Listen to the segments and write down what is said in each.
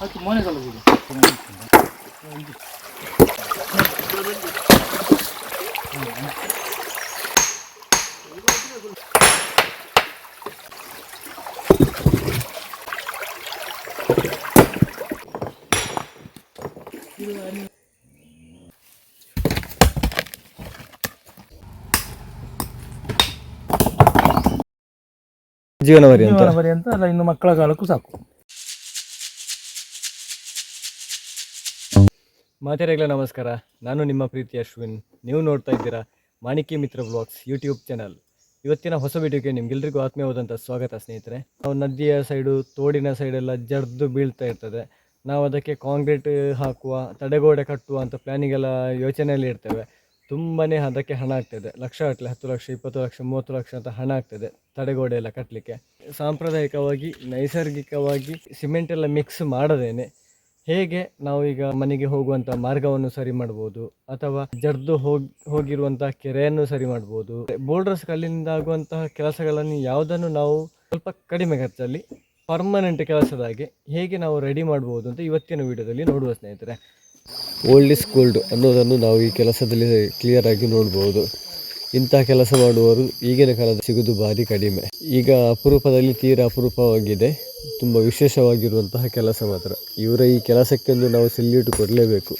ಅದಕ್ಕೆ ಮನೆ ಕಲಗುದು ಜೀವನವರಿ ಅಂತ. ಜೀವನ ಬರಿ ಅಂತ ಅಲ್ಲ ಇನ್ನು ಮಕ್ಕಳ ಕಾಲಕ್ಕೂ ಸಾಕು. ಮಾತೆರೆಗಳ, ನಮಸ್ಕಾರ. ನಾನು ನಿಮ್ಮ ಪ್ರೀತಿ ಅಶ್ವಿನ್. ನೀವು ನೋಡ್ತಾ ಇದ್ದೀರಾ ಮಾಣಿಕ್ಯ ಮಿತ್ರ ಬ್ಲಾಗ್ಸ್ ಯೂಟ್ಯೂಬ್ ಚಾನಲ್. ಇವತ್ತಿನ ಹೊಸ ವಿಡಿಯೋಗೆ ನಿಮ್ಗೆಲ್ರಿಗೂ ಆತ್ಮೀಯವಾದಂಥ ಸ್ವಾಗತ, ಸ್ನೇಹಿತರೆ. ನಾವು ನದಿಯ ಸೈಡು, ತೋಡಿನ ಸೈಡೆಲ್ಲ ಜರ್ದು ಬೀಳ್ತಾ ಇರ್ತದೆ. ನಾವು ಅದಕ್ಕೆ ಕಾಂಕ್ರೀಟ್ ಹಾಕುವ, ತಡೆಗೋಡೆ ಕಟ್ಟುವ ಅಂತ ಪ್ಲ್ಯಾನಿಗೆಲ್ಲ ಯೋಚನೆಯಲ್ಲಿ ಇರ್ತೇವೆ. ತುಂಬಾ ಅದಕ್ಕೆ ಹಣ ಆಗ್ತದೆ. ಲಕ್ಷ ಗಟ್ಟಲೆ ಹತ್ತು ಲಕ್ಷ, ಇಪ್ಪತ್ತು ಲಕ್ಷ, ಮೂವತ್ತು ಲಕ್ಷ ಅಂತ ಹಣ ಆಗ್ತದೆ ತಡೆಗೋಡೆ ಎಲ್ಲ ಕಟ್ಟಲಿಕ್ಕೆ. ಸಾಂಪ್ರದಾಯಿಕವಾಗಿ, ನೈಸರ್ಗಿಕವಾಗಿ ಸಿಮೆಂಟ್ ಎಲ್ಲ ಮಿಕ್ಸ್ ಮಾಡದೇನೆ. ಹೇಗೆ ನಾವು ಈಗ ಮನೆಗೆ ಹೋಗುವಂಥ ಮಾರ್ಗವನ್ನು ಸರಿ ಮಾಡ್ಬೋದು ಅಥವಾ ಜರ್ದು ಹೋಗಿ ಹೋಗಿರುವಂತಹ ಕೆರೆಯನ್ನು ಸರಿ ಮಾಡ್ಬೋದು. ಬೋಲ್ಡರ್ಸ್ ಕಲ್ಲಿಂದ ಆಗುವಂತಹ ಕೆಲಸಗಳನ್ನು ಯಾವುದನ್ನು ನಾವು ಸ್ವಲ್ಪ ಕಡಿಮೆ ಖರ್ಚಲ್ಲಿ ಪರ್ಮನೆಂಟ್ ಕೆಲಸದ ಹಾಗೆ ನಾವು ರೆಡಿ ಮಾಡ್ಬೋದು ಅಂತ ಇವತ್ತಿನ ವಿಡಿಯೋದಲ್ಲಿ ನೋಡುವ ಸ್ನೇಹಿತರೆ. ಓಲ್ಡ್ ಇಸ್ ಗೋಲ್ಡ್ ಅನ್ನೋದನ್ನು ನಾವು ಈ ಕೆಲಸದಲ್ಲಿ ಕ್ಲಿಯರ್ ಆಗಿ ನೋಡ್ಬೋದು. ಇಂತಹ ಕೆಲಸ ಮಾಡುವವರು ಈಗಿನ ಕಾಲದ ಸಿಗುವುದು ಭಾರಿ ಕಡಿಮೆ. ಈಗ ಅಪರೂಪದಲ್ಲಿ ತೀರಾ ಅಪರೂಪವಾಗಿದೆ. ತುಂಬ ವಿಶೇಷವಾಗಿರುವಂತಹ ಕೆಲಸ ಮಾತ್ರ. ಇವರ ಈ ಕೆಲಸಕ್ಕೆಂದು ನಾವು ಸೆಲ್ಯೂಟ್ ಕೊಡಲೇಬೇಕು.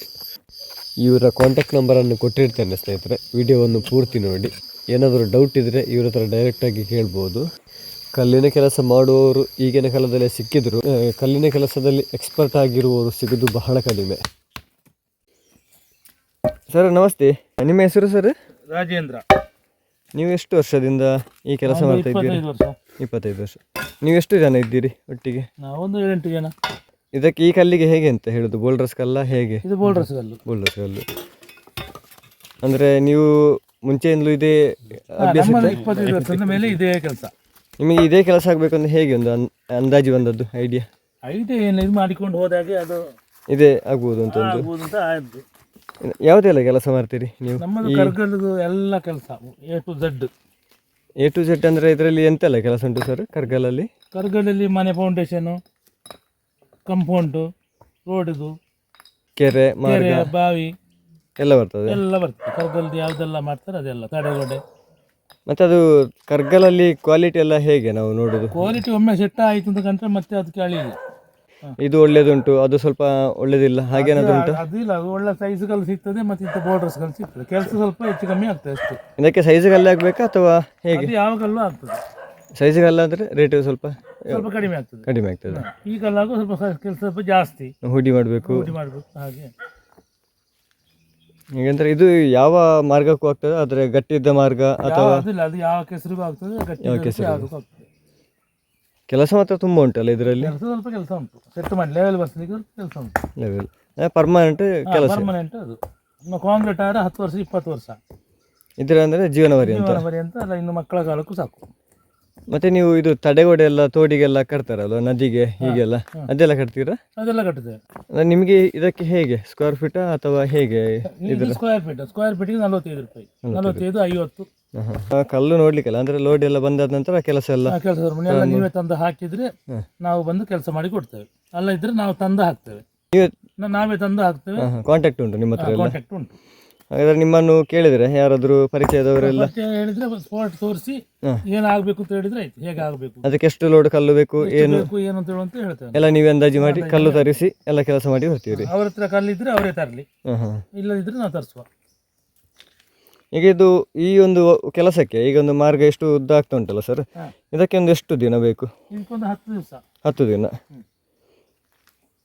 ಇವರ ಕಾಂಟ್ಯಾಕ್ಟ್ ನಂಬರನ್ನು ಕೊಟ್ಟಿರ್ತೇನೆ ಸ್ನೇಹಿತರೆ. ವಿಡಿಯೋವನ್ನು ಪೂರ್ತಿ ನೋಡಿ. ಏನಾದರೂ ಡೌಟ್ ಇದ್ದರೆ ಇವರ ಹತ್ರ ಡೈರೆಕ್ಟಾಗಿ ಕೇಳ್ಬೋದು. ಕಲ್ಲಿನ ಕೆಲಸ ಮಾಡುವವರು ಈಗಿನ ಕಾಲದಲ್ಲಿ ಸಿಕ್ಕಿದ್ರು. ಕಲ್ಲಿನ ಕೆಲಸದಲ್ಲಿ ಎಕ್ಸ್ಪರ್ಟ್ ಆಗಿರುವವರು ಸಿಗೋದು ಬಹಳ ಕಡಿಮೆ. ಸರ್ ನಮಸ್ತೆ. ನಿಮ್ಮ ಹೆಸರು ಸರ್ ರಾಜೇಂದ್ರ. ನೀವು ಎಷ್ಟು ವರ್ಷದಿಂದ ಈ ಕೆಲಸ ಮಾಡ್ತಾ ಇದ್ದೀರಿ? ಇಪ್ಪತ್ತೈದು ವರ್ಷ. ನೀವು ಎಷ್ಟು ಜನ ಇದ್ದೀರಿ ಒಟ್ಟಿಗೆ? ನಾವೊಂದು ಏಳೆಂಟು ಜನ. ಇದಕ್ಕೆ ಈ ಕಲ್ಲಿಗೆ ಹೇಗೆ ಅಂತ ಹೇಳುದು? ಬೋಲ್ಡರ್ಸ್ ಕಲ್ಲ ಹೇಗೆ? ಇದು ಬೋಲ್ಡರ್ಸ್ ಕಲ್ಲು. ಬೋಲ್ಡರ್ಸ್ ಕಲ್ಲು. ಅಂದ್ರೆ ನೀವು ಮುಂಚೆಯಿಂದಲೂ ಇದೇ ಅಭ್ಯಾಸ ನಮ್ಮದು ಇಪ್ಪತ್ತೈದು ವರ್ಷದ ಮೇಲೆ ಇದೇ ಕೆಲಸ. ನಿಮಗೆ ಇದೇ ಕೆಲಸ ಆಗಬೇಕು ಅಂತ ಹೇಗೆ ಒಂದು ಅನ್- ಅಂದಾಜು ಬಂದದ್ದು ಐಡಿಯಾ ಐಡಿಯಾ ಏನು ಇದು ಮಾಡಿಕೊಂಡು ಹೋದಾಗೆ ಅದು ಇದೇ ಆಗ್ಬೋದು ಅಂತ ಒಂದು ಆಗ್ಬೋದು ಅಂತ ಆಯ್ತು. ಯಾವುದೆಲ್ಲ ಕೆಲಸ ಮಾಡ್ತೀರಿ ನೀವು? ನಮ್ಮದು ಕರ್ಗಲ್ದು ಎಲ್ಲ ಕೆಲಸ A to Z A to Z ಅಂದರೆ ಇದರಲ್ಲಿ ಎಂತೆಲ್ಲ ಕೆಲಸ ಉಂಟು ಸರ್ ಕರ್ಗಲಲ್ಲಿ? ಕರ್ಗಲಲ್ಲಿ ಮನೆ ಫೌಂಡೇಶನು ಕಂಪೌಂಡು ರೋಡಿದು ಕೆರೆ ಮಾರ್ಗ ಕೆರೆ ಬಾವಿ ಎಲ್ಲ ಬರ್ತದೆ. ಎಲ್ಲ ಬರ್ತದೆ. ಕರ್ಗಲ್ದು ಯಾವುದೆಲ್ಲ ಮಾಡ್ತಾರೆ ಅದೆಲ್ಲ ತಡೆಗೋಡೆ. ಮತ್ತೆ ಅದು ಕರ್ಗಲಲ್ಲಿ ಕ್ವಾಲಿಟಿ ಎಲ್ಲ ಹೇಗೆ ನಾವು ನೋಡೋದು? ಕ್ವಾಲಿಟಿ ಒಮ್ಮೆ ಸೆಟ್ ಆಯಿತು ಅಂತ ಕಂಡ್ರೆ ಮತ್ತೆ ಅದಕ್ಕೆ ಅಳಿಲ್ಲ ಇದು ಒಳ್ಳೇದುಂಟು ಅದು ಸ್ವಲ್ಪ ಒಳ್ಳೇದಿಲ್ಲ ಹಾಗೇನಾದ್ರು ಉಂಟು? ಅದಿಲ್ಲ ಅದು ಒಳ್ಳೆ ಸೈಜ್ಗಳು ಸಿಗ್ತದೆ ಮತ್ತೆ ಇಂಥ ಬೋರ್ಡರ್ಸ್ಗಳು ಸಿಗ್ತದೆ. ಕೆಲಸ ಸ್ವಲ್ಪ ಹೆಚ್ಚು ಕಮ್ಮಿ ಆಗ್ತದೆ ಅಷ್ಟೇ. ಇದಕ್ಕೆ ಸೈಜ್ಗಲ್ಲೇ ಆಗ್ಬೇಕಾ ಅಥವಾ ಹೇಗೆ? ಅದು ಕಲ್ಲು ಆಗ್ತದೆ. ಸೈಜ್ಗಲ್ಲಾದರೆ ರೇಟ್ ಸ್ವಲ್ಪ ಸ್ವಲ್ಪ ಕಡಿಮೆ ಆಗ್ತದೆ. ಕಡಿಮೆ ಆಗ್ತದೆ. ಈ ಕಲ್ಲಾಗು ಸ್ವಲ್ಪ ಕೆಲಸ ಸ್ವಲ್ಪ ಜಾಸ್ತಿ. ಹುಡಿ ಮಾಡಬೇಕು. ಹುಡಿ ಮಾಡಬೇಕು ಹಾಗೆ. ಹೇಗಂದ್ರೆ ಇದು ಯಾವ ಮಾರ್ಗಕ್ಕೂ ಆಗ್ತದೆ ಆದರೆ ಗಟ್ಟಿದ್ದ ಮಾರ್ಗ ಅಥವಾ ಯಾವ- ಅದಿಲ್ಲ ಅದು ಯಾವ ಕೆಸರಿಗೂ ಆಗ್ತದೆ ಗಟ್ಟಿ ಯಾವುದಕ್ಕೂ ಆಗ್ತದೆ. ಕೆಲಸ ಮಾತ್ರ ತುಂಬ ಉಂಟಲ್ಲ ಇದರಲ್ಲಿ? ಕೆಲಸ ಸ್ವಲ್ಪ ಕೆಲಸ ಉಂಟು. ಸೆಟ್ ಮಾಡಿ ಲೆವೆಲ್ ಬರ್ಸಲಿಕ್ಕೆ ಕೆಲಸ ಉಂಟು. ಲೆವೆಲ್ ಪರ್ಮನೆಂಟ್ ಕೆಲಸ. ಪರ್ಮನೆಂಟ್ ಅದು. ನಮ್ಮ ಕಾಂಕ್ರೀಟ್ ಆದ್ರೆ ಹತ್ತು ವರ್ಷ ಇಪ್ಪತ್ತು ವರ್ಷ. ಇದರ ಅಂದರೆ ಜೀವನವರಿ ಅಂತ ಅಂತ ಅಲ್ಲ ಇನ್ನು ಮಕ್ಕಳ ಕಾಲಕ್ಕೂ ಸಾಕು. ಮತ್ತೆ ನೀವು ಇದು ತಡೆಗೋಡೆ ಎಲ್ಲ ತೋಡಿಗೆಲ್ಲ ಕಟ್ತಾರಲ್ಲ ನದಿಗೆ ಹೀಗೆಲ್ಲ? ಅದೆಲ್ಲ ಕಟ್ತೀರಾ? ಅದೆಲ್ಲ ಕಟ್ಟಿದ್ದೇವೆ ಅಂದ್ರೆ ನಿಮಗೆ ಇದಕ್ಕೆ ಹೇಗೆ? ಸ್ಕ್ವೇರ್ ಫೀಟ್ ಅಥವಾ ಹೇಗೆ ಇದು ಸ್ಕ್ವೇರ್ ಫೀಟ್ ಸ್ಕ್ವೇರ್ ಫೀಟಿಗೆ ನಲವತ್ತೈದು ರೂಪಾಯಿ. ನಲವತ್ತೈದು ಐವತ್ತು. ಆ ಕಲ್ಲು ನೋಡ್ಲಿಕ್ಕಲ್ಲ ಅಂದ್ರೆ ಲೋಡ್ ಎಲ್ಲ ಬಂದಾದ ನಂತರ ಕೆಲಸ ಎಲ್ಲ? ಕೆಲಸ ಮನೆಯೆಲ್ಲ ನೀವೇ ತಂದು ಹಾಕಿದ್ರೆ ನಾವು ಬಂದು ಕೆಲಸ ಮಾಡಿ ಕೊಡ್ತೇವೆ. ಅಲ್ಲ ಇದ್ರೆ ನಾವು ತಂದು ಹಾಕ್ತೇವೆ. ನೀವೇ ನಾ- ನಾವೇ ತಂದು ಹಾಕ್ತೇವೆ. ಕಾಂಟ್ಯಾಕ್ಟ್ ಉಂಟು ನಿಮ್ಮ ಹತ್ರ ಎಲ್ಲ? ಕಾಂಟ್ಯಾಕ್ಟ್ ಉಂಟು. ಹಾಗಾದ್ರೆ ನಿಮ್ಮನ್ನು ಕೇಳಿದ್ರೆ ಯಾರಾದರೂ ಪರಿಚಯದವರೆಲ್ಲ? ಮತ್ತೆ ಹೇಳಿದ್ರೆ ಸ್ಪಾಟ್ ತೋರಿಸಿ. ಏನಾಗಬೇಕು ಅಂತ ಹೇಳಿದ್ರೆ ಆಯ್ತು ಹೇಗೆ ಆಗಬೇಕು ಅದಕ್ಕೆ ಎಷ್ಟು ಲೋಡ್ ಕಲ್ಲು ಬೇಕು ಏನು? ಬೇಕು ಏನು ಅಂತ ಹೇಳುವಂತ ಹೇಳ್ತೇವೆ ಎಲ್ಲ ನೀವೇ ಅಂದಾಜು ಮಾಡಿ ಕಲ್ಲು ತರಿಸಿ ಎಲ್ಲ ಕೆಲಸ ಮಾಡಿ ಬರ್ತೀವಿ ಅವ್ರ ಹತ್ರ ಕಲ್ಲಿದ್ರೆ ಅವರೇ ತರಲಿ. ಹಾಂ ಹಾಂ ಇಲ್ಲದಿದ್ರೆ ನಾವು ತರಿಸುವ. ಈಗ ಇದು ಈ ಒಂದು ಕೆಲಸಕ್ಕೆ ಈಗ ಒಂದು ಮಾರ್ಗ ಎಷ್ಟು ಉದ್ದ ಆಗ್ತಾ ಉಂಟಲ್ಲ ಸರ್ ಇದಕ್ಕೆ ಒಂದು ಎಷ್ಟು ದಿನ ಬೇಕು? ಇದಕ್ಕೊಂದು ಹತ್ತು ದಿವಸ. ಹತ್ತು ದಿನ.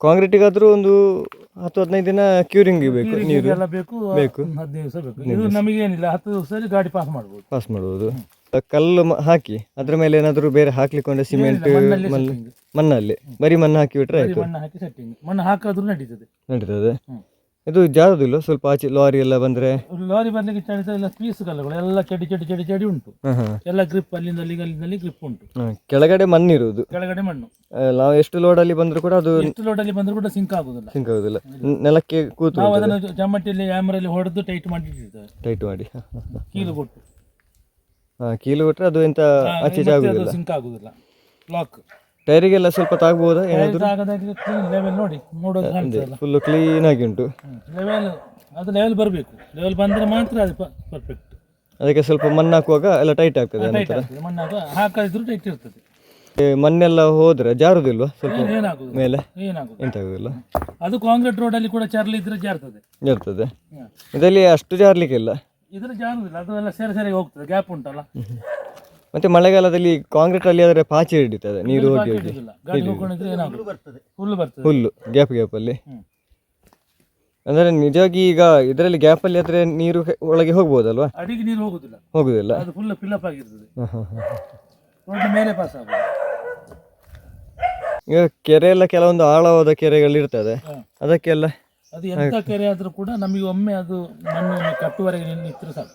ಕಾಂಕ್ರೀಟಿಗಾದ್ರೂ ಒಂದು ಹತ್ತು ಹದಿನೈದು ದಿನ ಕ್ಯೂರಿಂಗ್ ಬೇಕು ನೀರು ಎಲ್ಲ ಬೇಕು ಬೇಕು. ಒಂದು ಹದಿನೈದು ದಿವಸ ಬೇಕು. ಇದು ನಮಗೇನಿಲ್ಲ ಹತ್ತು ದಿವಸದಲ್ಲಿ ಗಾಡಿ ಪಾಸ್ ಮಾಡ್ಬೋದು. ಪಾಸ್ ಮಾಡ್ಬೋದು. ಕಲ್ಲು ಮ- ಹಾಕಿ ಅದ್ರ ಮೇಲೆ ಏನಾದರೂ ಬೇರೆ ಹಾಕ್ಲಿಕ್ಕೊಂಡೆ ಸಿಮೆಂಟ್ ಮಣ್ಣಲ್ಲಿ ಮಣ್ಣಲ್ಲಿ ಬರೀ ಮಣ್ಣು ಹಾಕಿ ಬಿಟ್ರೆ ಆಯ್ತು. ಮಣ್ಣು ಹಾಕಿ ಸೆಟ್ಟಿಂಗ್ ಮಣ್ಣು ಹಾಕಾದ್ರೂ ನಡೀತದೆ. ನಡೀತದೆ. ಹ್ಮ್. ಇದು ಜಾಗದಿಲ್ಲ ಸ್ವಲ್ಪ ಆಚೆ ಲಾರಿ ಎಲ್ಲ ಬಂದ್ರೆ. ಲಾರಿ ಬರ್ಲಿಕ್ಕೆ ಚಳಿ ಎಲ್ಲ ಪೀಸ್ ಕಲ್ಲುಗಳು ಎಲ್ಲ ಚಡಿ ಚಡಿ ಚಡಿ ಚಡಿ ಉಂಟು. ಎಲ್ಲ ಗ್ರಿಪ್ ಅಲ್ಲಿಂದ ಅಲ್ಲಿಗೆ ಅಲ್ಲಿಂದಲ್ಲಿ ಗ್ರಿಪ್ ಉಂಟು. ಕೆಳಗಡೆ ಮಣ್ಣು ಇರುವುದು ಕೆಳಗಡೆ ಮಣ್ಣು. ನಾವು ಎಷ್ಟು ಲೋಡ್ ಅಲ್ಲಿ ಬಂದ್ರು ಕೂಡ ಅದು ಎಷ್ಟು ಲೋಡ್ ಅಲ್ಲಿ ಬಂದ್ರು ಕೂಡ ಸಿಂಕ್ ಆಗುದಿಲ್ಲ. ಸಿಂಕ್ ಆಗುದಿಲ್ಲ. ನೆಲಕ್ಕೆ ಕೂತು ನಾವು ಅದನ್ನು ಕ್ಯಾಮ್ರಲ್ಲಿ ಹೊಡೆದು ಟೈಟ್ ಮಾಡಿ ಟೈಟ್ ಮಾಡಿ. ಕೀಲು ಕೊಟ್ಟು. ಕೀಲು ಕೊಟ್ಟರೆ ಅದು ಎಂತ ಆಚೆ ಆಗುದಿಲ್ಲ ಸಿಂಕ್ ಆಗುದಿಲ್ಲ. ಲಾಕ್ ಟೈರಿಗೆಲ್ಲ ಸ್ವಲ್ಪ ತಾಗ್ಬೋದಾ? ಏನಾದರೂ? ಕ್ಲೀನ್ ಲೆವೆಲ್ ನೋಡಿ ನೋಡೋದು ಕಾಣ್ತದಲ್ಲ. ಫುಲ್ಲು ಕ್ಲೀನ್ ಆಗಿ ಉಂಟು. ಲೆವೆಲ್ ಅದು ಲೆವೆಲ್ ಬರಬೇಕು. ಲೆವೆಲ್ ಬಂದ್ರೆ ಮಾತ್ರ ಅದು ಪರ್ಫೆಕ್ಟ್ ಅದಕ್ಕೆ ಸ್ವಲ್ಪ ಮಣ್ಣು ಹಾಕುವಾಗ ಎಲ್ಲ ಟೈಟ್ ಆಗ್ತದೆ ನಂತರ ಮಣ್ಣಾಗ ಹಾಕಿದ್ರು ಟೈಟ್ ಇರ್ತದೆ. ಈ ಮಣ್ಣೆಲ್ಲ ಹೋದ್ರೆ ಜಾರುದಿಲ್ವಾ ಸ್ವಲ್ಪ ಏನ್- ಏನಾಗುದು ಮೇಲೆ? ಏನಾಗುದು ಎಂತ ಆಗುದಿಲ್ಲ? ಅದು ಕಾಂಕ್ರೀಟ್ ಅಲ್ಲಿ ಕೂಡ ಚರ್ಲಿ ಇದ್ರೆ ಜಾರ್ತದೆ. ಜಾರ್ತದೆ. ಇದರಲ್ಲಿ ಅಷ್ಟು ಜಾರ್ಲಿಕ್ಕಿಲ್ಲ? ಇದ್ರೆ ಜಾರುದಿಲ್ಲ. ಅದು ಎಲ್ಲ ಸೇರಿ ಸೇರಿ ಹೋಗ್ತದೆ. ಗ್ಯಾಪ್ ಉಂಟಲ್ಲ. ಮತ್ತೆ ಮಳೆಗಾಲದಲ್ಲಿ ಕಾಂಕ್ರೀಟ್ ಅಲ್ಲಿ ಆದರೆ ಪಾಚಿ ಹಿಡಿತದೆ ನೀರು ಹೋಗಿ ಹೋಗಿ. ಗಾಡಿ ಹೋಗ್ಕೊಂಡಿದ್ರೆ ಏನಾಗುದು ಬರ್ತದೆ. ಹುಲ್ಲು ಗ್ಯಾಪ್ ಗ್ಯಾಪ್ ಅಲ್ಲಿ. ಅಂದ್ರೆ ನಿಜವಾಗಿ ಈಗ ಇದರಲ್ಲಿ ಗ್ಯಾಪ್ ಅಲ್ಲಿ ಆದ್ರೆ ನೀರು ಒಳಗೆ ಹೋಗ್ಬೋದಲ್ವಾ? ಅಡಿಗೆ ನೀರು ಹೋಗುದಿಲ್ಲ. ಹೋಗುದಿಲ್ಲ. ಅದು ಫುಲ್ ಫಿಲ್ಅಪ್ ಆಗಿರ್ತದೆ. ರೋಡ್ ಮೇಲೆ ಪಾಸ್ ಆಗುದು. ಈಗ ಕೆರೆ ಎಲ್ಲ ಕೆಲವೊಂದು ಆಳವಾದ ಕೆರೆಗಳು ಇರ್ತದೆ. ಅದಕ್ಕೆಲ್ಲ ಅದು ಎಂತ ಕೆರೆ ಆದ್ರೂ ಕೂಡ ನಮಗೆ ಒಮ್ಮೆ ಅದು ಮಣ್ಣು ಕಟ್ಟುವರೆಗೆ ನಿನ್ನ ನಿಂತ್ರೆ ಸಾಕು.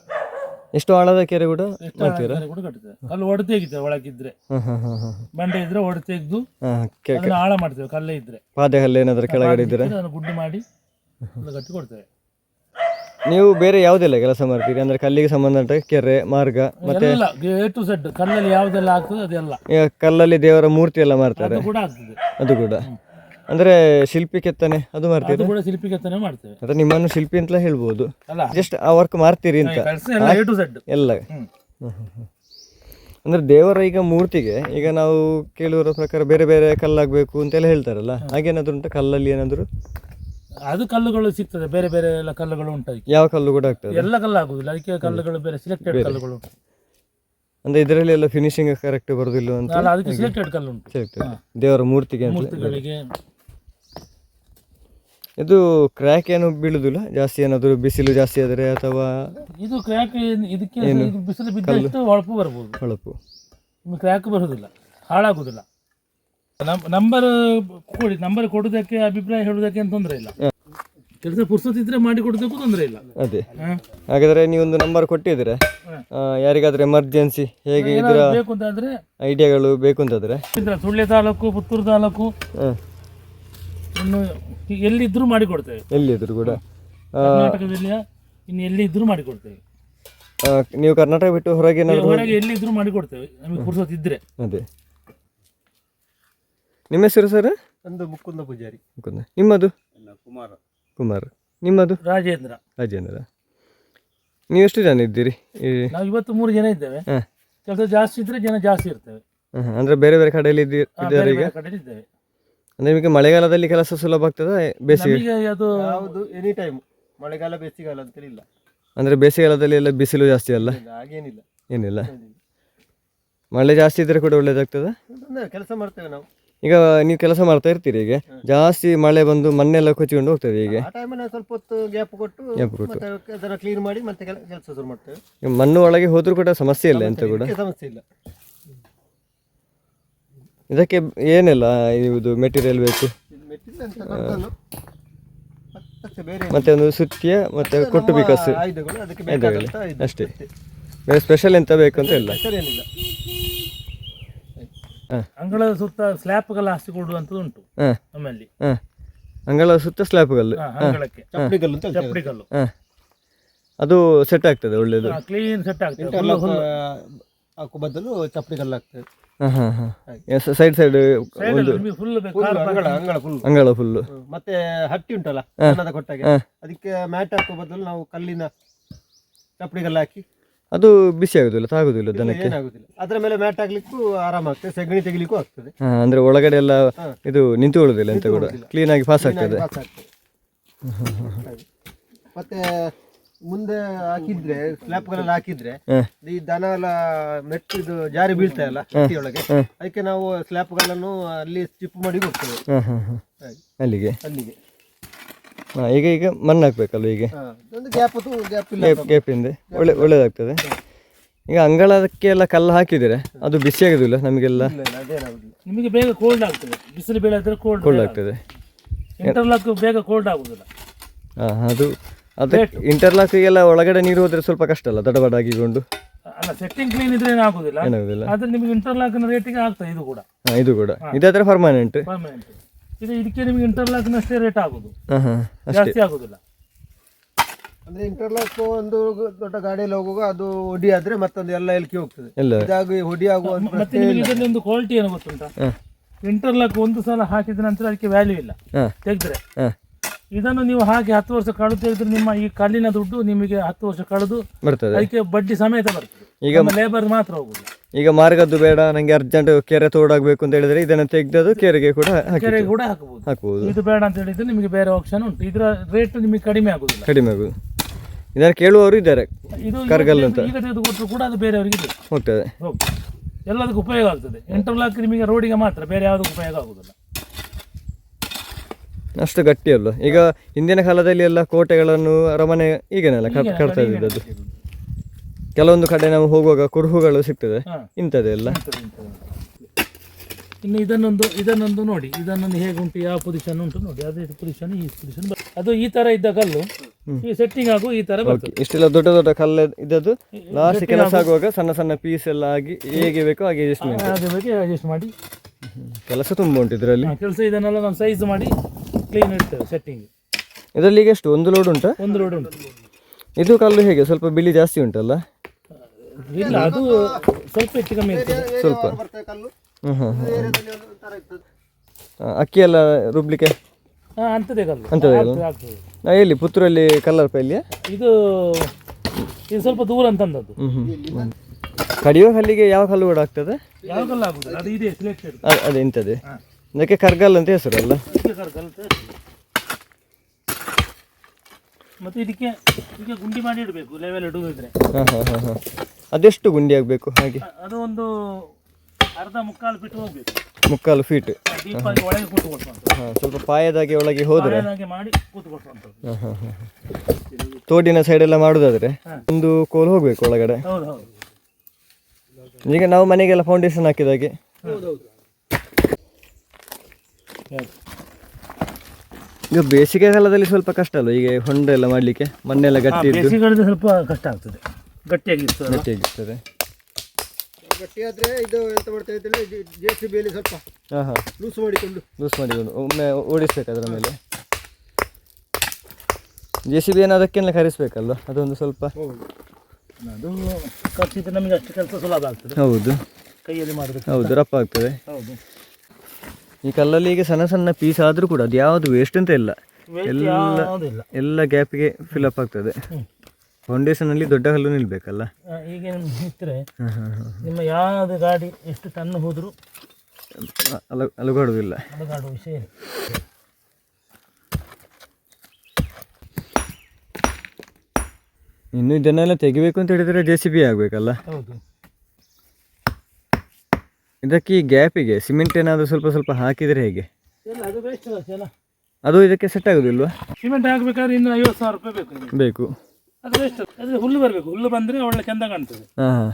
ಎಷ್ಟು ಆಳದ ಕೆರೆ ಕೂಡ ಮಾಡ್ತೀರಾ? ಕೂಡ ಕಲ್ಲು ಒಡೆತೆಗಿತೇವೆ ಒಳಗಿದ್ರೆ. ಬಂಡೆ ಇದ್ರೆ ಒಡೆತೆಗ್ದು ಅದನ್ನ ಆಳ ಮಾಡ್ತೇವೆ ಕಲ್ಲೇ ಇದ್ರೆ. ಪಾದೆ ಹಲ್ಲು ಏನಾದ್ರು ಕೆಳಗಡೆ ಇದ್ರೆ ಗುಡ್ಡು ಗುಡ್ಡೆ ಮಾಡಿ ಕಟ್ಟಿ ಕೊಡ್ತೇವೆ. ನೀವು ಬೇರೆ ಯಾವುದೆಲ್ಲ ಕೆಲಸ ಮಾಡ್ತೀರಿ? ಅಂದ್ರೆ ಕಲ್ಲಿಗೆ ಸಂಬಂಧ ಕೆರೆ ಮಾರ್ಗ ಮತ್ತೆ ಎಲ್ಲ ಎ ಟು ಸೆಡ್ ಕಲ್ಲಲ್ಲಿ ಯಾವ್ದೆಲ್ಲ ಆಗ್ತದೆ ಅದೆಲ್ಲ. ಈಗ ಕಲ್ಲಲ್ಲಿ ದೇವರ ಮೂರ್ತಿ ಎಲ್ಲ ಮಾಡ್ತಾರೆ. ಅದು ಕೂಡ ಆಗ್ತದೆ. ಅದು ಕೂಡ. ಅಂದ್ರೆ ಶಿಲ್ಪಿ ಕೆತ್ತನೆ ಅದು ಮಾಡ್ತೀವಿ ಅದು ಕೂಡ ಶಿಲ್ಪಿ ಕೆತ್ತನೆ ಮಾಡ್ತೇವೆ ನಿಮ್ಮನ್ನು ಶಿಲ್ಪಿ ಅಂತ ಹೇಳ್ಬೋದು. ಅಲ್ಲ. ಜಸ್ಟ್ ಆ ವರ್ಕ್ ಮಾಡ್ತೀರಿ ಅಂತ. ಕೆಲಸ ಎಲ್ಲ ಎ ಟು ಸೆಡ್ ಎಲ್ಲ. ಹ್ಮ್. ಹ್ಮ್, ಹ್ಮ್, ಹ್ಮ್. ಅಂದ್ರೆ ದೇವರ ಈಗ ಮೂರ್ತಿಗೆ ಈಗ ನಾವು ಕೇಳುವರ ಪ್ರಕಾರ ಬೇರೆ ಬೇರೆ ಕಲ್ಲಾಗಬೇಕು ಅಂತೆಲ್ಲ ಹೇಳ್ತಾರಲ್ಲ ಹಾಗೇನಾದ್ರು ಉಂಟು? ಕಲ್ಲಲ್ಲಿ ಏನಾದ್ರು? ಅದು ಕಲ್ಲುಗಳು ಸಿಗ್ತದೆ ಬೇರೆ ಬೇರೆ ಎಲ್ಲ ಕಲ್ಲುಗಳು ಉಂಟು ಅದಕ್ಕೆ. ಯಾವ ಕಲ್ಲು ಕೂಡ ಆಗ್ತದೆ? ಎಲ್ಲ ಕಲ್ಲು ಆಗುದಿಲ್ಲ ಅದಕ್ಕೆ ಕಲ್ಲುಗಳು ಬೇರೆ ಸಿಲೆಕ್ಟೆಡ್ ಕಲ್ಲುಗಳು ಉಂಟು. ಅಂದ್ರೆ ಇದರಲ್ಲಿ ಎಲ್ಲ ಫಿನಿಶಿಂಗ್ ಕರೆಕ್ಟ್ ಬರುದಿಲ್ಲ ಅಂತ? ಅಲ್ಲ ಅದಕ್ಕೆ ಸಿಲೆಕ್ಟೆಡ್ ಕಲ್ಲು ಉಂಟು ದೇವರ ಮೂರ್ತಿಗೆ ಅಂತ. ಮೂರ್ತಿಗಳಿಗೆ. ಇದು ಕ್ರ್ಯಾಕ್ ಏನು ಬೀಳುದಿಲ್ಲ? ಜಾಸ್ತಿ ಏನಾದ್ರು ಬಿಸಿಲು ಜಾಸ್ತಿ ಆದ್ರೆ ಅಥವಾ ಇದು ಕ್ರ್ಯಾಕ್ ಇದಕ್ಕೆ ಇದು ಬಿಸಿಲು ಬಿದ್ದಷ್ಟು ಹೊಳಪು ಬರ್ಬೋದು. ಹೊಳಪು. ನಿಮಗೆ ಕ್ರ್ಯಾಕ್ ಬರೋದಿಲ್ಲ ಹಾಳಾಗುದಿಲ್ಲ. ನಂಬರ್ ಕೊಡಿ ನಂಬರ್ ಕೊಡೋದಕ್ಕೆ ಅಭಿಪ್ರಾಯ ಹೇಳೋದಕ್ಕೆ ಏನು ತೊಂದರೆ ಇಲ್ಲ. ಕೆಲಸ ಪುರ್ಸೊತ್ತಿದ್ರೆ ಮಾಡಿ ಕೊಡೋದಕ್ಕೂ ತೊಂದರೆ ಇಲ್ಲ. ಅದೇ. ಹಾಗಾದ್ರೆ ಹಾಗಾದ್ರೆ ನೀವೊಂದು ನಂಬರ್ ಕೊಟ್ಟಿದ್ರೆ ಯಾರಿಗಾದ್ರೆ ಆ, ಯಾರಿಗಾದ್ರೂ ಎಮರ್ಜೆನ್ಸಿ ಹೇಗೆ ಇದರ ಬೇಕು ಅಂತಾದ್ರೆ ಐಡಿಯಾಗಳು ಬೇಕು ಅಂತಂದ್ರೆ? ಇದ್ರ ಸುಳ್ಯ ತಾಲೂಕು ಪುತ್ತೂರು ತಾಲೂಕು ಹ, ಇನ್ನು ಎಲ್ಲಿದ್ರೂ ಮಾಡಿಕೊಡ್ತೇವೆ. ಎಲ್ಲಿದ್ರು ಕೂಡ. ಆ, ಕರ್ನಾಟಕದಲ್ಲಿ ಇನ್ನು ಎಲ್ಲಿದ್ರೂ ಮಾಡಿಕೊಡ್ತೇವೆ. ಆ, ನೀವು ಕರ್ನಾಟಕ ಬಿಟ್ಟು ಹೊರಗೆ ಏನಾದ್ರು ಹೊರಗೆ ಮಾಡಿ ಮಾಡಿಕೊಡ್ತೇವೆ. ನಮಗೆ ಪುರ್ಸೊತ್ತಿದ್ರೆ ಅದೇ. ನಿಮ್ಮ ಹೆಸರು ಸರ್? ಒಂದು ಮುಕುಂದ ಪೂಜಾರಿ. ಮುಕುಂದ. ನಿಮ್ಮದು? ಕುಮಾರ. ಕುಮಾರ್. ನಿಮ್ಮದು? ರಾಜೇಂದ್ರ. ರಾಜೇಂದ್ರ. ನೀವು ಎಷ್ಟು ಜನ ಇದ್ದೀರಿ? ಈ ನಾವು ಇವತ್ತು ಮೂರು ಜನ ಇದ್ದೇವೆ. ಹ, ಕೆಲಸ ಜಾಸ್ತಿ ಇದ್ರೆ ಜನ ಜಾಸ್ತಿ ಇರ್ತೇವೆ. ಹ. ಅಂದ್ರೆ ಬೇರೆ ಬೇರೆ ಕಡೆಯಲ್ಲಿ ಇದ್ದಾರೆ ಬೇರೆ ಈಗ? ಬೇರೆ ಕಡೆ ಇದ್ದೇವೆ. ನಿಮಗೆ ಮಳೆಗಾಲದಲ್ಲಿ ಕೆಲಸ ಸುಲಭ ಆಗ್ತದೆ ಬೇಸಿಗೆ? ನಮಗೆ ಅದು ಯಾವುದು ಎನಿ ಟೈಮ್ ಮಳೆಗಾಲ ಬೇಸಿಗೆಗಾಲ ಅಂತ ಇಲ್ಲ. ಅಂದ್ರೆ ಬೇಸಿಗೆಗಾಲದಲ್ಲಿ ಎಲ್ಲ ಬಿಸಿಲು ಜಾಸ್ತಿ ಅಲ್ಲ? ಇಲ್ಲ, ಹಾಗೇನಿಲ್ಲ. ಏನಿಲ್ಲ. ಮಳೆ ಜಾಸ್ತಿ ಇದ್ರೆ ಕೂಡ ಒಳ್ಳೇದಾಗ್ತದ? ಕೆಲಸ ಮಾಡ್ತೇವೆ ನಾವು. ಈಗ ನೀವು ಕೆಲಸ ಮಾಡ್ತಾ ಇರ್ತೀರಿ ಈಗ? ಜಾಸ್ತಿ ಮಳೆ ಬಂದು ಮಣ್ಣೆಲ್ಲ ಕೊಚ್ಚಿಕೊಂಡು ಹೋಗ್ತದೆ ಈಗ? ಆ ಟೈಮಲ್ಲಿ ಸ್ವಲ್ಪ ಹೊತ್ತು ಗ್ಯಾಪ್ ಕೊಟ್ಟು Gap ಕೊಟ್ಟು. ಮತ್ತೆ ಅದನ್ನ ಕ್ಲೀನ್ ಮಾಡಿ ಮತ್ತೆ ಕೆಲಸ ಶುರು ಮಾಡ್ತೇವೆ. ಈಗ ಮಣ್ಣು ಒಳಗೆ ಹೋದ್ರೂ ಕೂಡ ಸಮಸ್ಯೆ ಇಲ್ಲ ಎಂತ ಕೂಡ? ಇದಕ್ಕೆ ಸಮಸ್ಯೆ ಇಲ್ಲ. ಇದಕ್ಕೆ ಏನೆಲ್ಲ ಇದು ಮೆಟೀರಿಯಲ್ ಬೇಕು ಮತ್ತೆ ಬೇರೆ ಮತ್ತೆ ಒಂದು ಸುತ್ತಿಯ ಮತ್ತೆ ಕೊಟ್ಟು ಬಿಕಸ್. ಅದಕ್ಕೆ ಬೇಕಾದಂತ ಇದು ಅಷ್ಟೇ. ಬೇರೆ ಸ್ಪೆಷಲ್ ಎಂತ ಬೇಕು ಅಂತ ಇಲ್ಲ. ಅಂಗಳದ ಸುತ್ತ ಸ್ಲ್ಯಾಪ್ಗೆಲ್ಲ ಹಾಸಿ ಕೊಡುವಂಥದ್ದು ಉಂಟು ನಮ್ಮಲ್ಲಿ. ಅಂಗಳ ಸುತ್ತ ಸ್ಲ್ಯಾಪ್ಗಲ್ಲು ಚಪ್ಪಡಿಗಲ್ಲು ಅದು ಸೆಟ್ ಆಗ್ತದೆ ಒಳ್ಳೇದು. ಕ್ಲೀನ್ ಸೆಟ್ ಆಗ್ತದೆ. ಹಾಕೋ ಬದಲು ಚಪ್ಪಡಿ ಕಲ್ಲು ಹಾಕ್ತೇವೆ ಹಾಂ ಹಾಂ ಹಾಂ ಸೈಡ್ ಸೈಡ್ ಒಂದು ಅಂಗಳ ಅಂಗಳ ಫುಲ್ ಅಂಗಳ ಫುಲ್ಲು ಮತ್ತೆ ಹಟ್ಟಿ ಉಂಟಲ್ಲ ಕೊಟ್ಟಾಗ. ಕೊಟ್ಟಾಗೆ ಅದಕ್ಕೆ ಮ್ಯಾಟ್ ಹಾಕುವ ಬದಲು ನಾವು ಕಲ್ಲಿನ ಚಪ್ಪಡಿಗೆಲ್ಲ ಹಾಕಿ. ಅದು ಬಿಸಿ ಆಗುದಿಲ್ಲ ತಾಗುದಿಲ್ಲ ದನಕ್ಕೆ. ಅದರ ಅದ್ರ ಮೇಲೆ ಮ್ಯಾಟ್ ಹಾಕ್ಲಿಕ್ಕೂ ಆರಾಮಾಗ್ತದೆ ಸೆಗಣಿ ತೆಗಿಲಿಕ್ಕೂ ಆಗ್ತದೆ. ಅಂದ್ರೆ ಒಳಗಡೆ ಎಲ್ಲ. ಇದು ನಿಂತುಕೊಳ್ಳುದಿಲ್ಲ ಅಂತ ಕೂಡ. ಕ್ಲೀನ್ ಆಗಿ ಪಾಸ್ ಆಗ್ತದೆ. ಆಗ್ತದೆ. ಮತ್ತೆ ಮುಂದೆ ಹಾಕಿದ್ರೆ ಸ್ಲ್ಯಾಪ್ಗಳೆಲ್ಲ ಹಾಕಿದ್ರೆ ಈ ದನ ಎಲ್ಲ ಮೆಟ್ಟಿದು ಜಾರಿ ಬೀಳ್ತಾ ಇಲ್ಲ ಒಳಗೆ ಅದಕ್ಕೆ ನಾವು ಸ್ಲ್ಯಾಪ್ಗಳನ್ನು ಅಲ್ಲಿ ಸ್ಟಿಪ್ ಮಾಡಿ ಹಾಂ ಅಲ್ಲಿಗೆ? ಅಲ್ಲಿಗೆ. ಹಾ ಈಗ ಈಗ ಮಣ್ಣು ಹಾಕ್ಬೇಕಲ್ಲ ಈಗ ಒಂದು ಗ್ಯಾಪ್ ಗ್ಯಾಪ್ ಇಲ್ಲ ಗ್ಯಾಪ್ ಗ್ಯಾಪಿಂದ ಒಳ್ಳೆ ಒಳ್ಳೇದಾಗ್ತದೆ. ಈಗ ಅಂಗಳಕ್ಕೆ ಎಲ್ಲ ಕಲ್ಲು ಹಾಕಿದರೆ ಅದು ಬಿಸಿ ಆಗೋದಿಲ್ಲ ನಮಗೆಲ್ಲ? ನಿಮಗೆ ಬೇಗ ಕೋಲ್ಡ್ ಆಗ್ತದೆ. ಬಿಸಿಲು ಬೀಳಾದ್ರೆ ಕೋಲ್ಡ್ ಕೋಲ್ಡ್ ಆಗ್ತದೆ. ಇಂಟರ್ಲಾಕ್ ಬೇಗ ಕೋಲ್ಡ್ ಆಗುದಿಲ್ಲ. ಹಾಂ ಅದು ಅದಕ್ಕೆ ಎಲ್ಲ ಒಳಗಡೆ ನೀರು ಹೋದ್ರೆ ಸ್ವಲ್ಪ ಕಷ್ಟ ಅಲ್ಲ ದಡಬಡ ಆಗಿಕೊಂಡು ಅಲ್ಲ ಸೆಟ್ಟಿಂಗ್ ಕ್ಲೀನ್ ಇದ್ರೆ ಏನಾಗುದಿಲ್ಲ ಏನಾಗೋದಿಲ್ಲ ಆದ್ರೆ ನಿಮಗೆ ನ ರೇಟಿಗೆ ಆಗ್ತದೆ ಇದು ಕೂಡ. ಹಾಂ ಇದು ಕೂಡ. ಇದಾದ್ರೆ ಪರ್ಮನೆಂಟ್ ಪರ್ಮನೆಂಟ್ ಇದು ಇದಕ್ಕೆ ನಿಮಗೆ ಇಂಟರ್ಲಾಕ್ನಷ್ಟೇ ರೇಟ್ ಆಗುದು. ಹಾಂ ಹಾಂ ಜಾಸ್ತಿ ಆಗುದಿಲ್ಲ. ಅಂದ್ರೆ ಇಂಟರ್ಲಾಕ್ ಒಂದು ದೊಡ್ಡ ಗಾಡಿಯಲ್ಲಿ ಹೋಗುವಾಗ ಅದು ಹೊಡಿ ಆದ್ರೆ ಮತ್ತೊಂದು ಎಲ್ಲ ಎಲ್ಕಿ ಹೋಗ್ತದೆ. ಎಲ್ಲ. ಇದಾಗಿ ಹೊಡಿ ಆಗುವ ಮತ್ತೆ ನಿಮಗೆ ಇದರಲ್ಲಿ ಒಂದು ಕ್ವಾಲಿಟಿ ಏನು ಗೊತ್ತುಂಟಾ? ಹಾಂ. ಇಂಟರ್ಲಾಕ್ ಒಂದು ಸಲ ಹಾಕಿದ ನಂತರ ಅದಕ್ಕೆ ವ್ಯಾಲ್ಯೂ ಇಲ್ಲ. ಹಾಂ. ತೆಗೆದ್ರೆ. ಹಾಂ. ಇದನ್ನು ನೀವು ಹಾಗೆ ಹತ್ತು ವರ್ಷ ಕಳೆದು ತೆಗೆದ್ರೆ ನಿಮ್ಮ ಈ ಕಲ್ಲಿನ ದುಡ್ಡು ನಿಮಗೆ ಹತ್ತು ವರ್ಷ ಕಳೆದು ಬರ್ತದೆ. ಅದಕ್ಕೆ ಬಡ್ಡಿ ಸಮೇತ ಬರ್ತದೆ. ಈಗ ಲೇಬರ್ ಮಾತ್ರ ಹೋಗುದು. ಈಗ ಮಾರ್ಗದ್ದು ಬೇಡ ನಂಗೆ ಅರ್ಜೆಂಟ್ ಕೆರೆ ತೋಡಾಗಬೇಕು ಅಂತ ಹೇಳಿದ್ರೆ ಇದನ್ನ ತೆಗೆದದು ಕೆರೆಗೆ ಕೂಡ ಕೆರೆಗೆ ಕೂಡ ಹಾಕಬಹುದು. ಹಾಕಬಹುದು. ಇದು ಬೇಡ ಅಂತ ಹೇಳಿದ್ರೆ ನಿಮಗೆ ಬೇರೆ ಆಪ್ಷನ್ ಉಂಟು. ಇದರ ರೇಟ್ ನಿಮಗೆ ಕಡಿಮೆ ಆಗುದಿಲ್ಲ. ಕಡಿಮೆ ಆಗುದು. ಇದನ್ನ ಕೇಳುವವರು ಇದ್ದಾರೆ. ಇದು ಕರ್ಗಲ್ ಅಂತ. ಈಗ ತೆಗೆದು ಕೊಟ್ಟರು ಕೂಡ ಅದು ಬೇರೆಯವರಿಗೆ ಇದೆ ಹೋಗ್ತದೆ. ಹೋಗಿ ಎಲ್ಲದಕ್ಕೂ ಉಪಯೋಗ ಆಗ್ತದೆ. ಇಂಟರ್ಲಾಕ್ ನಿಮಗೆ ರೋಡಿಗೆ ಮಾತ್ರ ಬೇರೆ ಯಾವುದಕ್ಕೂ ಉಪಯೋಗ ಆಗುದಿಲ್ಲ. ಅಷ್ಟು ಗಟ್ಟಿ ಅಲ್ಲ. ಈಗ ಹಿಂದಿನ ಕಾಲದಲ್ಲಿ ಎಲ್ಲ ಕೋಟೆಗಳನ್ನು ಅರಮನೆ ಈಗೇನೆಲ್ಲ ಕಟ್ ಕಟ್ತಾ ಇದ್ದದ್ದು. ಕೆಲವೊಂದು ಕಡೆ ನಾವು ಹೋಗುವಾಗ ಕುರುಹುಗಳು ಸಿಗ್ತದೆ. ಇಂಥದ್ದೇ ಎಲ್ಲ. ಇನ್ನು ಇದನ್ನೊಂದು ಇದನ್ನೊಂದು ನೋಡಿ. ಇದನ್ನೊಂದು ಹೇಗೆ ಉಂಟು ಯಾವ ಪೊಸಿಷನ್ ಉಂಟು ನೋಡಿ. ಅದೇ ಪೊಸಿಷನ್ ಈ ಪೊಸಿಷನ್ ಅದು ಈ ತರ ಇದ್ದ ಕಲ್ಲು. ಈ ಸೆಟ್ಟಿಂಗ್ ಆಗು ಈ ತರ ಬರ್ತದೆ. ಇಷ್ಟೆಲ್ಲ ದೊಡ್ಡ ದೊಡ್ಡ ಕಲ್ಲು ಇದ್ದದ್ದು. ಲಾಸ್ಟ್ ಕೆಲಸ ಆಗುವಾಗ ಸಣ್ಣ ಸಣ್ಣ ಪೀಸ್ ಎಲ್ಲ ಆಗಿ ಹೇಗೆ ಬೇಕೋ ಹಾಗೆ ಅಡ್ಜಸ್ಟ್ಮೆಂಟ್ ಅದ್ರ ಬಗ್ಗೆ ಅಡ್ಜಸ್ಟ್ ಮಾಡಿ. ಕೆಲಸ ತುಂಬ ಉಂಟು ಇದರಲ್ಲಿ. ಕೆಲಸ ಇದನ್ನೆಲ್ಲ ನಾವು ಸೈಜ್ ಮಾಡಿ. ಕ್ಲೀನ್ ಇರ್ತದೆ ಸೆಟ್ಟಿಂಗ್ ಇದರಲ್ಲಿ ಈಗ ಎಷ್ಟು? ಒಂದು ಲೋಡ್ ಉಂಟಾ? ಒಂದು ಲೋಡ್ ಉಂಟು. ಇದು ಕಲ್ಲು ಹೇಗೆ? ಸ್ವಲ್ಪ ಬಿಳಿ ಜಾಸ್ತಿ ಉಂಟಲ್ಲ? ಇಲ್ಲ ಅದು ಸ್ವಲ್ಪ ಹೆಚ್ಚು ಕಮ್ಮಿ ಇರ್ತದೆ. ಸ್ವಲ್ಪ. ಹ್ಮ್ ಹ್ಮ್ ಆ, ಅಕ್ಕಿ ಎಲ್ಲ ರುಬ್ಲಿಕ್ಕೆ? ಹಾ ಅಂತದೇ ಕಲ್ಲು. ಅಂಥದ್ದೇ ಆಗ್ತದೆ, ಆಗ್ತದೆ. ನಾ ಎಲ್ಲಿ? ಪುತ್ತೂರಲ್ಲಿ ಕಲ್ಲರ್ ಪೈಲಿಯಾ ಇದು ಇದು ಸ್ವಲ್ಪ ದೂರ ಅಂತಂದದ್ದು. ಹ್ಮ್ ಹ್ಮ್ ಕಡಿಯೋ ಕಲ್ಲಿಗೆ ಯಾವ ಕಲ್ಲು ಕೂಡ ಆಗ್ತದೆ? ಯಾವ ಕಲ್ಲು ಆಗುದಿಲ್ಲ ಅದು ಇದೆ ಸಿಲೆಕ್ಟೆಡ್ ಅ- ಅದೇ ಇಂಥದ್ದೇ. ಅದಕ್ಕೆ ಕರ್ಗಲ್ ಅಂತ ಹೆಸರಲ್ಲ? ಮತ್ತೆ ಇದಕ್ಕೆ ಇದಕ್ಕೆ ಗುಂಡಿ ಮಾಡಿ ಇಡಬೇಕು ಲೆವೆಲ್ ಇಡುವುದಿದ್ರೆ ಹಾಂ ಹಾಂ ಹಾಂ ಹಾಂ. ಅದೆಷ್ಟು ಗುಂಡಿ ಆಗಬೇಕು ಹಾಗೆ? ಅದು ಒಂದು ಅರ್ಧ ಮುಕ್ಕಾಲು ಫೀಟ್ ಹೋಗ್ಬೇಕು. ಮುಕ್ಕಾಲು ಫೀಟ್ ಒಳಗೆ ಕೂತು ಹಾಂ ಸ್ವಲ್ಪ ಪಾಯದಾಗೆ ಒಳಗೆ ಹೋದರೆ? ಮಾಡಿ ಕೂತು ಹಾಂ ಹಾಂ ಹಾಂ. ತೋಡಿನ ಸೈಡೆಲ್ಲ ಮಾಡೋದಾದ್ರೆ ಒಂದು ಕೋಲು ಹೋಗಬೇಕು ಒಳಗಡೆ? ಈಗ ನಾವು ಮನೆಗೆಲ್ಲ ಫೌಂಡೇಶನ್ ಹಾಕಿದಾಗೆ. ಈಗ ಬೇಸಿಗೆ ಕಾಲದಲ್ಲಿ ಸ್ವಲ್ಪ ಕಷ್ಟ ಅಲ್ಲ ಈಗ ಹೊಂಡ ಎಲ್ಲ ಮಾಡಲಿಕ್ಕೆ ಮಣ್ಣೆಲ್ಲ ಗಟ್ಟಿ ಇದ್ದು ಬೇಸಿಗೆಗಾಲದಲ್ಲಿ ಸ್ವಲ್ಪ ಕಷ್ಟ ಆಗ್ತದೆ. ಗಟ್ಟಿಯಾಗಿರ್ತದೆ ಗಟ್ಟಿಯಾಗಿರ್ತದೆ. ಗಟ್ಟಿ ಆದ್ರೆ ಇದು ಎಂತ ಮಾಡ್ತಾ ಇದ್ದಲ್ಲಿ ಜೆ ಸಿ ಬಿಯಲ್ಲಿ ಸ್ವಲ್ಪ ಹಾಂ ಹಾಂ. ಲೂಸ್ ಮಾಡಿಕೊಂಡು. ಲೂಸ್ ಮಾಡಿಕೊಂಡು ಒಮ್ಮೆ ಓಡಿಸ್ಬೇಕು ಅದರ ಮೇಲೆ. ಜೆ ಸಿ ಬಿ ಏನು ಅದಕ್ಕೆಲ್ಲ ಕರೆಸ್ಬೇಕಲ್ವ? ಅದೊಂದು ಸ್ವಲ್ಪ ಅದು ಖರ್ಚಿದ್ರೆ ನಮಗೆ ಅಷ್ಟು ಕೆಲಸ ಸುಲಭ ಆಗ್ತದೆ. ಹೌದು. ಕೈಯಲ್ಲಿ ಮಾಡಬೇಕು. ಹೌದು ರಪ್ಪ ಆಗ್ತದೆ. ಹೌದು. ಈ ಕಲ್ಲಲ್ಲಿ ಈಗ ಸಣ್ಣ ಸಣ್ಣ ಪೀಸ್ ಆದರೂ ಕೂಡ ಅದು ಯಾವುದು ವೇಸ್ಟ್ ಅಂತ ಇಲ್ಲ. ಎಲ್ಲ ಎಲ್ಲ ಗ್ಯಾಪಿಗೆ ಫಿಲಪ್ ಆಗ್ತದೆ. ಫೌಂಡೇಶನ್ ಅಲ್ಲಿ ದೊಡ್ಡ ಹಲ್ಲು ನಿಲ್ಬೇಕಲ್ಲ? ಈಗ ನಿಂತರೆ ನಿಮ್ಮ ಯಾವ್ದು ಗಾಡಿ ಎಷ್ಟು ಟನ್ ಹೋದರೂ ಅಲ ಅಲುಗಾಡುವುದಿಲ್ಲ. ಅಲುಗಾಡುವ ವಿಷಯ ಇನ್ನು ಇದನ್ನೆಲ್ಲ ತೆಗಿಬೇಕು ಅಂತ ಹೇಳಿದ್ರೆ ಜೆ ಸಿ ಬಿ ಆಗಬೇಕಲ್ಲ? ಹೌದು. ಇದಕ್ಕೆ ಈ ಗ್ಯಾಪಿಗೆ ಸಿಮೆಂಟ್ ಏನಾದರೂ ಸ್ವಲ್ಪ ಸ್ವಲ್ಪ ಹಾಕಿದರೆ ಹೇಗೆ? ಅದು ವೇಸ್ಟ್ ಅಲ್ಲ ಅದು ಇದಕ್ಕೆ ಸೆಟ್ ಆಗೋದಿಲ್ವಾ? ಸಿಮೆಂಟ್ ಹಾಕ್ಬೇಕಾದ್ರೆ ಇನ್ನು ಐವತ್ತು ಸಾವಿರ ರೂಪಾಯಿ ಬೇಕು ಬೇಕು. ಅದು ವೇಸ್ಟ್ ಅದು. ಹುಲ್ಲು ಬರಬೇಕು. ಹುಲ್ಲು ಬಂದರೆ ಒಳ್ಳೆ ಚೆಂದ ಕಾಣ್ತದೆ. ಹಾಂ ಹಾಂ.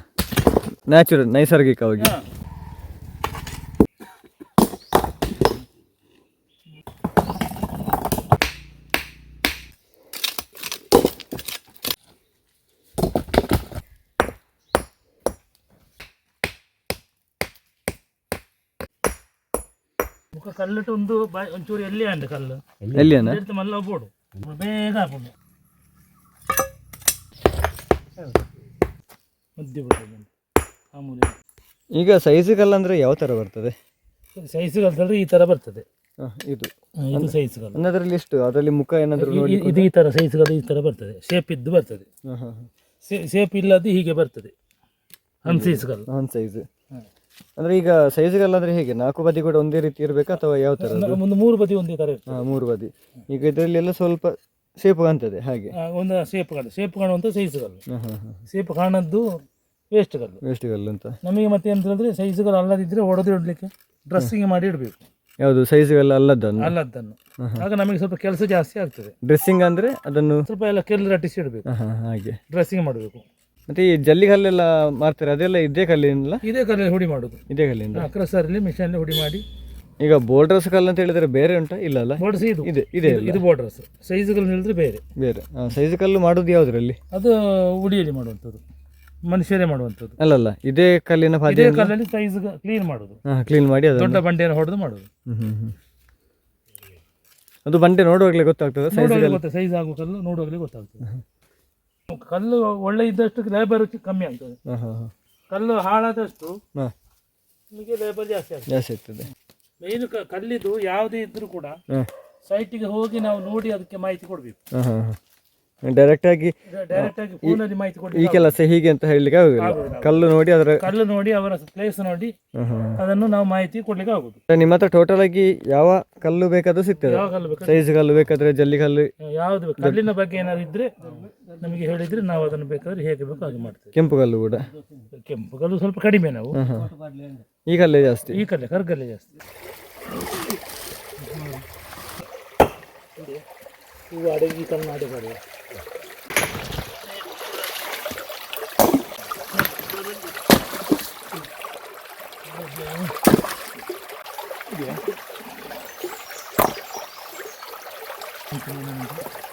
ನ್ಯಾಚುರಲ್ ನೈಸರ್ಗಿಕವಾಗಿ. ಹಾ. ಮುಖ ಕಲ್ಲಿಟ್ಟು ಒಂದು ಬಾಯ್ ಒಂಚೂರು ಎಲ್ಲಿ ಅಂಡ ಕಲ್ಲು. ಎಲ್ಲಿ ಇಡ್ತು ಮಲ್ಲ ಬೋಡು ಬೇಗ ಹಾಕೊಂಡು. ಮುದ್ದೆ ಬಿಡ್ತದೆ ಮಾಮೂಲಿ ಈಗ ಸೈಜ್ ಕಲ್ಲು ಅಂದ್ರೆ ಯಾವ ತರ ಬರ್ತದೆ? ಸೈಜ್ ಕಲ್ತಂದ್ರೆ ಈ ತರ ಬರ್ತದೆ. ಹಾಂ ಇದು. ಇದು ಸೈಜ್ ಕಲ್ಲು. ಅನ್ನೋದ್ರಲ್ಲಿ ಎಷ್ಟು? ಅದರಲ್ಲಿ ಮುಖ ಏನಾದರೂ ಇ- ಇದು ಈ ಥರ ಸೈಜ್ ಕಲ್ಲು ಈ ತರ ಬರ್ತದೆ. ಶೇಪ್ ಇದ್ದು ಬರ್ತದೆ. ಹಾಂ ಹಾಂ ಶೇಪ್ ಇಲ್ಲದ್ದು ಹೀಗೆ ಬರ್ತದೆ. ಹನ್ ಸೈಜ್ ಕಲ್ಲು. ಹಾಂ ಸೈಜ್ ಅಂದರೆ ಈಗ ಸೈಜ್ ಅಂದ್ರೆ ಹೇಗೆ? ನಾಲ್ಕು ಬದಿ ಕೂಡ ಒಂದೇ ರೀತಿ ಇರಬೇಕಾ ಅಥವಾ ಯಾವ ತರ ಒಂದು ಮೂರು ಬದಿ ಒಂದೇ ತರ ಇರ್ತದೆ. ಮೂರು ಬದಿ. ಈಗ ಇದರಲ್ಲಿ ಎಲ್ಲ ಸ್ವಲ್ಪ ಸೇಪ್ ಕಾಣ್ತದೆ ಹಾಗೆ. ಆ, ಒಂದು ಸೇಪ್ ಕಲ್ಲು ಸೇಪ್ ಕಾಣುವಂಥ ಸೈಜ್ ಕಲ್ಲು ಸೇಪ್ ಕಾಣದ್ದು ವೇಸ್ಟ್ ಕಲ್ಲು ಅಂತ. ನಮಗೆ ಮತ್ತೆ ಅಂತ ಹೇಳಿದ್ರೆ ಸೈಜ್ ಅಲ್ಲದಿದ್ರೆ ಹೊಡೆದು ಇಡಲಿಕ್ಕೆ ಡ್ರೆಸ್ಸಿಂಗ್ ಮಾಡಿ ಇಡಬೇಕು. ಯಾವುದು ಸೈಜ್ ಎಲ್ಲ ಅಲ್ಲದನ್ನು ಅಲ್ಲದ್ದನ್ನು. ಆಗ ನಮಗೆ ಸ್ವಲ್ಪ ಕೆಲಸ ಜಾಸ್ತಿ ಆಗ್ತದೆ. ಡ್ರೆಸ್ಸಿಂಗ್ ಅಂದ್ರೆ ಅದನ್ನು ಸ್ವಲ್ಪ ಎಲ್ಲ ಕೆಲ್ಲ ರಟ್ಟಿಸಿ ಇಡಬೇಕು. ಹಾಗೆ. ಡ್ರೆಸ್ಸಿಂಗ್ ಮಾಡಬೇಕು. ಮತ್ತು ಈ ಜಲ್ಲಿ ಕಲ್ಲೆಲ್ಲ ಮಾಡ್ತಾರೆ ಅದೆಲ್ಲ ಇದೇ ಕಲ್ಲಿನಲ್ಲ ಇದೇ ಕಲ್ಲಲ್ಲಿ ಹುಡಿ ಮಾಡೋದು. ಇದೇ ಕಲ್ಲಿಂದ ಕ್ರಸರಲ್ಲಿ ಮಿಷನಲ್ಲಿ ಹುಡಿ ಮಾಡಿ. ಈಗ ಬೋಲ್ಡ್ರಸ್ ಕಲ್ಲು ಅಂತ ಹೇಳಿದ್ರೆ ಬೇರೆ ಉಂಟಾ? ಇಲ್ಲ ಅಲ್ಲ? ಬೋರ್ಡರ್ಸ್ ಇದು. ಇದೆ ಇದೆ ಇದು- ಇದು ಬೋರ್ಡರ್ಸ್. ಸೈಜ್ಗಳು ಹೇಳಿದ್ರೆ ಬೇರೆ. ಬೇರೆ. ಸೈಜ್ ಕಲ್ಲು ಮಾಡೋದು ಯಾವುದ್ರಲ್ಲಿ? ಅದು ಉಡಿಯಲ್ಲಿ ಮಾಡುವಂಥದ್ದು. ಮನುಷ್ಯರೇ ಮಾಡುವಂಥದ್ದು. ಅಲ್ಲಲ್ಲ ಇದೇ ಕಲ್ಲಿನ ಇದೇ ಕಲ್ಲಲ್ಲಿ ಸೈಜ್ ಕ್ಲೀನ್ ಮಾಡೋದು. ಕ್ಲೀನ್ ಮಾಡಿ ಅದನ್ನು. ದೊಡ್ಡ ಬಂಡೆಯನ್ನು ಹೊಡೆದು ಮಾಡೋದು. ಹ್ಮ್ ಹ್ಮ್ ಹ್ಮ್. ಅದು ಬಂಡೆ ನೋಡುವಾಗಲೇ ಗೊತ್ತಾಗ್ತದೆ ಸೈಜ್ ನೋಡುವಾಗಲೇ ಗೊತ್ತ ಸೈಜ್ ಆಗುವ ಕಲ್ಲು ನೋಡುವಾಗಲೇ ಗೊತ್ತಾಗ್ತದೆ. ಕಲ್ಲು ಒಳ್ಳೆ ಇದ್ದಷ್ಟು ಲೇಬರ್ ಕಮ್ಮಿ ಆಗ್ತದೆ. ಕಲ್ಲು ಹಾಳಾದಷ್ಟು ನಿಮಗೆ ಲೇಬರ್ ಜಾಸ್ತಿ ಆಗ್ತದೆ. ಜಾಸ್ತಿ ಆಗ್ತದೆ. ಮೇನು ಕಲ್ಲಿದ್ದು ಯಾವುದೇ ಇದ್ರೂ ಕೂಡ ಸೈಟಿಗೆ ಹೋಗಿ ನಾವು ನೋಡಿ ಅದಕ್ಕೆ ಮಾಹಿತಿ ಕೊಡ್ಬೇಕು. ಡೈರೆಕ್ಟ್ ಆಗಿ ಫೋನಲ್ಲಿ ಮಾಹಿತಿ ಈ ಕೊಡಿ ಕೆಲಸ ಹೀಗೆ ಅಂತ ಹೇಳಲಿಕ್ಕೆ ಆಗೋದಿಲ್ಲ. ಕಲ್ಲು ನೋಡಿ ಅದರ ಕಲ್ಲು ನೋಡಿ ಅವರ ಪ್ಲೇಸ್ ನೋಡಿ ಅದನ್ನು ನಾವು ಮಾಹಿತಿ ಕೊಡ್ಲಿಕ್ಕೆ ಆಗುದು ನಿಮ್ಮ ಹತ್ರ ಟೋಟಲ್ ಆಗಿ ಯಾವ ಕಲ್ಲು ಬೇಕಾದ್ರೂ ಸಿಗ್ತದೆ. ಯಾವ ಕಲ್ಲು ಬೇಕು ಸೈಜ್ ಕಲ್ಲು ಬೇಕಾದ್ರೆ ಜಲ್ಲಿ ಕಲ್ಲು. ಯಾವ್ದು ಬೇಕು? ಕಲ್ಲಿನ ಬಗ್ಗೆ ಏನಾದ್ರು ಇದ್ರೆ ನಮಗೆ ಹೇಳಿದ್ರೆ ನಾವು ಅದನ್ನು ಬೇಕಾದ್ರೆ ಹೇಗೆ ಬೇಕು ಹಾಗೆ ಮಾಡ್ತೇವೆ. ಕೆಂಪು ಕಲ್ಲು ಕೂಡ. ಕೆಂಪು ಕಲ್ಲು ಸ್ವಲ್ಪ ಕಡಿಮೆ ನಾವು. ಈ ಕಲ್ಲೇ ಜಾಸ್ತಿ. ಈ ಕಲ್ಲೇ ಕರ್ಗಲ್ಲೇ ಜಾಸ್ತಿ. ಇವು ಅಡಗಿ ಈ ಕಲ್ಲು ಅಡೆ ಮಾಡುವ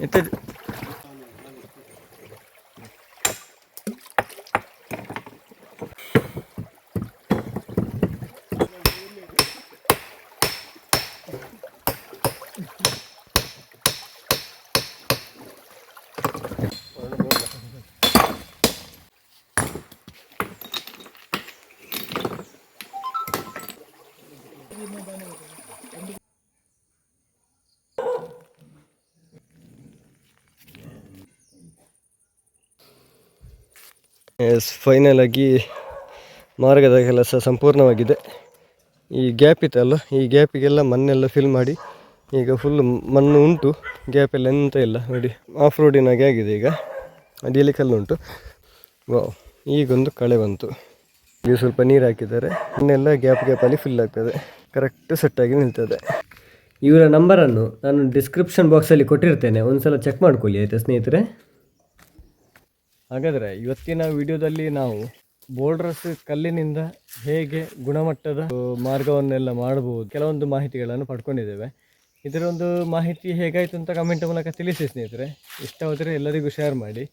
ಎಂತ ಎಸ್ ಫೈನಲ್ ಆಗಿ ಮಾರ್ಗದ ಕೆಲಸ ಸಂಪೂರ್ಣವಾಗಿದೆ. ಈ ಗ್ಯಾಪ್ ಇತ್ತಲ್ಲ, ಈ ಗ್ಯಾಪಿಗೆಲ್ಲ ಮಣ್ಣೆಲ್ಲ ಫಿಲ್ ಮಾಡಿ, ಈಗ ಫುಲ್ ಮಣ್ಣು ಉಂಟು ಗ್ಯಾಪ್ ಎಲ್ಲ ಎಂತ ಇಲ್ಲ, ನೋಡಿ ಆಫ್ ರೋಡಿನಾಗೆ ಆಗಿದೆ ಈಗ ಅಡಿಯಲ್ಲಿ ಕಲ್ಲು ಉಂಟು. ವಾವ್ ಈಗೊಂದು ಕಳೆ ಬಂತು. ಈಗ ಸ್ವಲ್ಪ ನೀರು ಹಾಕಿದ್ದಾರೆ, ಮಣ್ಣೆಲ್ಲ ಗ್ಯಾಪ್ ಗ್ಯಾಪಲ್ಲಿ ಫಿಲ್ ಆಗ್ತದೆ ಕರೆಕ್ಟ್ ಸೆಟ್ಟಾಗಿ ನಿಲ್ತದೆ. ಇವರ ನಂಬರನ್ನು ನಾನು ಡಿಸ್ಕ್ರಿಪ್ಷನ್ ಬಾಕ್ಸಲ್ಲಿ ಕೊಟ್ಟಿರ್ತೇನೆ ಒಂದು ಸಲ ಚೆಕ್ ಮಾಡ್ಕೊಳ್ಳಿ, ಆಯಿತಾ ಸ್ನೇಹಿತರೆ? ಹಾಗಾದರೆ ಇವತ್ತಿನ ವಿಡಿಯೋದಲ್ಲಿ ನಾವು ಬೋಲ್ಡರ್ಸ್ ಕಲ್ಲಿನಿಂದ ಹೇಗೆ ಗುಣಮಟ್ಟದ ಮಾರ್ಗವನ್ನೆಲ್ಲ ಮಾಡಬಹುದು ಕೆಲವೊಂದು ಮಾಹಿತಿಗಳನ್ನು ಪಡ್ಕೊಂಡಿದ್ದೇವೆ. ಇದರ ಒಂದು ಮಾಹಿತಿ ಹೇಗಾಯಿತು ಅಂತ ಕಮೆಂಟ್ ಮೂಲಕ ತಿಳಿಸಿ ಸ್ನೇಹಿತರೆ. ಇಷ್ಟವಾದರೆ ಎಲ್ಲರಿಗೂ ಶೇರ್ ಮಾಡಿ.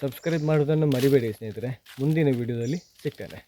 ಸಬ್ಸ್ಕ್ರೈಬ್ ಮಾಡೋದನ್ನು ಮರಿಬೇಡಿ ಸ್ನೇಹಿತರೆ. ಮುಂದಿನ ವಿಡಿಯೋದಲ್ಲಿ ಸಿಗ್ತೇನೆ.